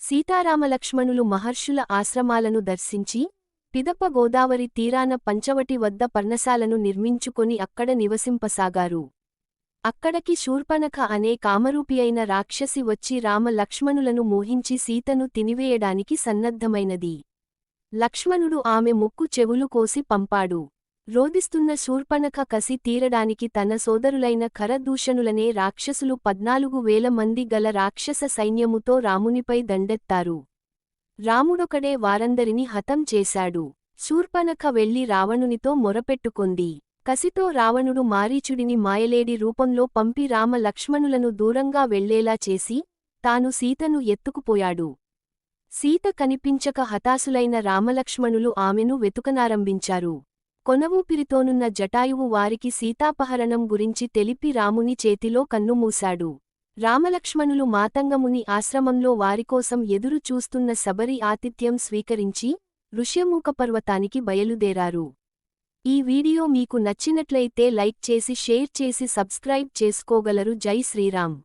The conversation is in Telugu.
సీతారామలక్ష్మణులు మహర్షుల ఆశ్రమాలను దర్శించి పిదప గోదావరి తీరాన పంచవటి వద్ద పర్ణశాలను నిర్మించుకొని అక్కడ నివసింపసాగారు. అక్కడకి శూర్పణఖ అనే కామరూపి అయిన రాక్షసి వచ్చి రామ లక్ష్మణులను మోహించి సీతను తినివేయడానికి సన్నద్ధమైనది. లక్ష్మణుడు ఆమె ముక్కు చెవులు కోసి పంపాడు. రోదిస్తున్న శూర్పణఖ కసి తీరడానికి తన సోదరులైన ఖరదూషణులనే రాక్షసులు పద్నాలుగు వేల మంది గల రాక్షస సైన్యముతో రామునిపై దండెత్తారు. రాముడొకడే వారందరిని హతం చేశాడు. శూర్పణఖ వెళ్ళి రావణునితో మొరపెట్టుకొంది. కసితో రావణుడు మారీచుడిని మాయలేడి రూపంలో పంపి రామ లక్ష్మణులను దూరంగా వెళ్ళేలా చేసి తాను సీతను ఎత్తుకుపోయాడు. సీత కనిపించక హతాసులైన రామలక్ష్మణులు ఆమెను వెతుకనారంభించారు. కొనవూపిరితోనున్న జటాయువు వారికి సీతాపహరణం గురించి తెలిపి రాముని చేతిలో కన్నుమూశాడు. రామలక్ష్మణులు మాతంగముని ఆశ్రమంలో వారికోసం ఎదురు చూస్తున్న శబరి ఆతిథ్యం స్వీకరించి ఋష్యమూక పర్వతానికి బయలుదేరారు. ఈ వీడియో మీకు నచ్చినట్లయితే లైక్ చేసి షేర్ చేసి సబ్స్క్రైబ్ చేసుకోగలరు. జై శ్రీరామ్.